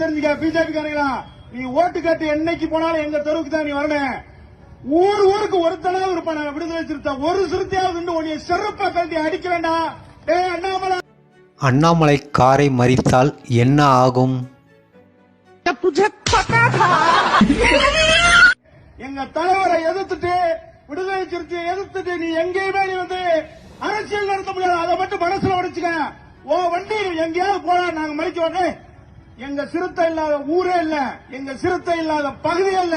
தெரிஞ்சுக்க? பிஜேபி காரங்களா? நீ ஓட்டு கேட்டு என்னைக்கு போனாலும் எங்க தெருவுக்கு தான் நீ வரணும். ஊர் ஊருக்கு ஒருத்தனாவது இருப்பான் விடுதலை சிறுத்தை. ஒரு சிறுத்தையாவது இருந்து உன்னை செருப்பா கழட்டி அடிக்க வேண்டாம். ஏய் அண்ணாமலை. அண்ணாமலை காரை மறித்தால் என்ன ஆகும்? எங்க தலைவரை எதிர்த்துட்டு விடுதலை சிறுத்தையை எதிர்த்துட்டு நீ எங்கேயுமே நீ வந்து அரசியல் நடத்த முடியாது. அதை மட்டும் மனசுல உடைச்சுக்க. ஓ வண்டி எங்கேயாவது போனா நாங்க மறிக்க வரேன் எங்க சிறுத்தை இல்லாத ஊரே இல்ல எங்க சிறுத்தை இல்லாத பகுதி இல்ல.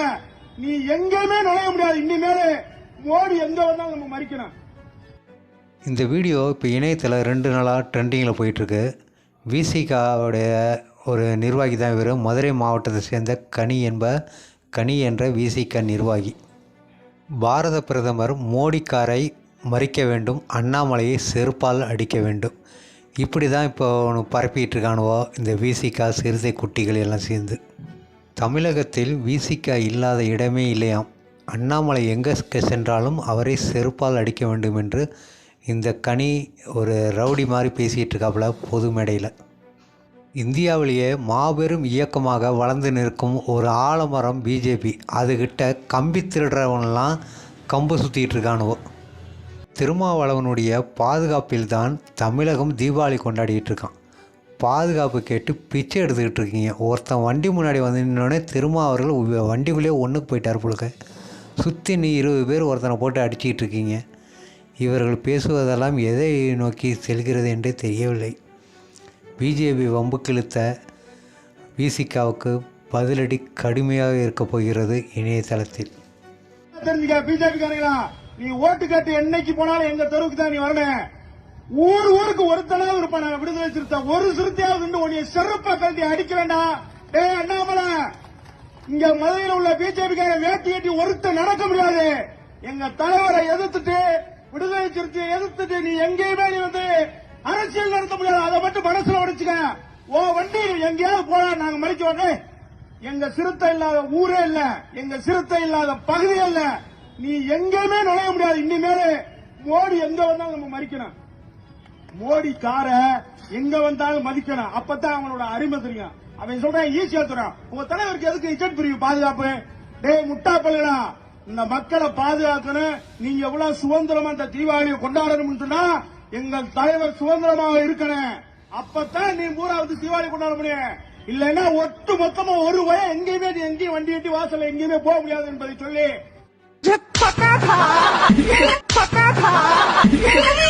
நீ எங்கேயுமே நுழைய முடியாது. இனிமேல் மோடி எங்க வந்தாலும் நம்ம மறிக்கணும். இந்த வீடியோ இப்போ இணையத்தில் ரெண்டு நாளாக ட்ரெண்டிங்கில் போயிட்டுருக்கு. விசிகாவுடைய ஒரு நிர்வாகி தான் இவர். மதுரை மாவட்டத்தை சேர்ந்த கனி என்ப கனி என்ற விசிக நிர்வாகி. பாரத பிரதமர் மோடி காரை மறிக்க வேண்டும். அண்ணாமலையை செருப்பால் அடிக்க வேண்டும். இப்படி தான் இப்போ ஒன்று பரப்பிட்டு இருக்கானுவோ இந்த விசிகா சிறுத்தை குட்டிகள் எல்லாம் சேர்ந்து. தமிழகத்தில் விசிகா இல்லாத இடமே இல்லையாம். அண்ணாமலை எங்கே சென்றாலும் அவரை செருப்பால் அடிக்க வேண்டும் என்று இந்த கனி ஒரு ரவுடி மாதிரி பேசிகிட்டு இருக்காப்புல பொது மேடையில். இந்தியாவிலேயே மாபெரும் இயக்கமாக வளர்ந்து நிற்கும் ஒரு ஆலமரம் பிஜேபி அதுகிட்ட கம்பி திருடுறவன்லாம் கம்பு சுற்றிக்கிட்டு இருக்கானுவோ திருமாவளவனுடைய பாதுகாப்பில்தான் தமிழகம் தீபாவளி கொண்டாடிக்கிட்டு இருக்கான் பாதுகாப்பு கேட்டு பிச்சை எடுத்துக்கிட்டு இருக்கீங்க. ஒருத்தன் வண்டி முன்னாடி வந்து நின்னோடனே திருமா அவர்கள் வண்டிக்குள்ளேயே ஒன்றுக்கு போயிட்டார் பொழுக்க சுற்றி நீ இருபது பேர் ஒருத்தனை போட்டு அடிச்சிக்கிட்டு இருக்கீங்க. இவர்கள் பேசுவதெல்லாம் எதை நோக்கி செல்கிறது என்றே தெரியவில்லை. பிஜேபி வம்புக்கிழுத்த விசிகாவுக்கு பதிலடி கடுமையாக இருக்கப் போகிறது இணையதளத்தில் பிஜேபி நீ ஓட்டு கேட்டு என்னைக்கு போனாலும் எங்க தெருவுக்கு தான் நீ வரணும் ஊர் ஊருக்கு ஒருத்தனாவது இருப்பான். நாங்க விடுதலை சிறுத்தை. ஒரு சிறுத்தையாவது உன்னைய செருப்ப செருப்பா கழட்டி அடிக்க வேண்டாம் ஏய் அண்ணாமலை இங்க மதுரையில் உள்ள பிஜேபி கார வேட்டி கட்டி ஒருத்தன் நடக்க முடியாது. எங்க தலைவரை எதிர்த்துட்டு விடுதலை சிறுத்தையை எதிர்த்துட்டு நீ எங்கேயுமே நீ வந்து அரசியல் நடத்த முடியாது. அதை மட்டும் மனசுல உடைச்சுக்க ஓ வண்டி எங்கேயாவது போனா நாங்க மறைக்க உடனே எங்க சிறுத்தை இல்லாத ஊரே இல்ல. எங்க சிறுத்தை இல்லாத பகுதி இல்ல. நீ எங்கேயுமே நுழைய முடியாது. இனிமேல் மோடி எங்க வந்தாலும் நம்ம மறிக்கணும். மோடி கார எங்க வந்தாலும் மதிக்கணும். அப்பதான் அவனோட அருமை தெரியும். அவன் சொல்றான் ஈஸியா தரும் உங்க தலைவருக்கு எதுக்கு இக்கட் பிரிவு பாதுகாப்பு? டேய் முட்டா பல்லுடா. இந்த மக்களை பாதுகாக்கணும். நீங்க எவ்வளவு சுதந்திரமா இந்த தீபாவளியை கொண்டாடணும்னு சொன்னா எங்கள் தலைவர் சுதந்திரமாக இருக்கணும். அப்பதான் நீ மூணாவது தீபாவளி கொண்டாட முடியும். இல்லைன்னா ஒட்டு மொத்தமா ஒரு வய எங்கேயுமே நீ எங்கேயும் வண்டி எட்டி வாசல்ல எங்கேயுமே போக முடியாது என்பதை சொல்லி 巴嘎塔，巴嘎塔。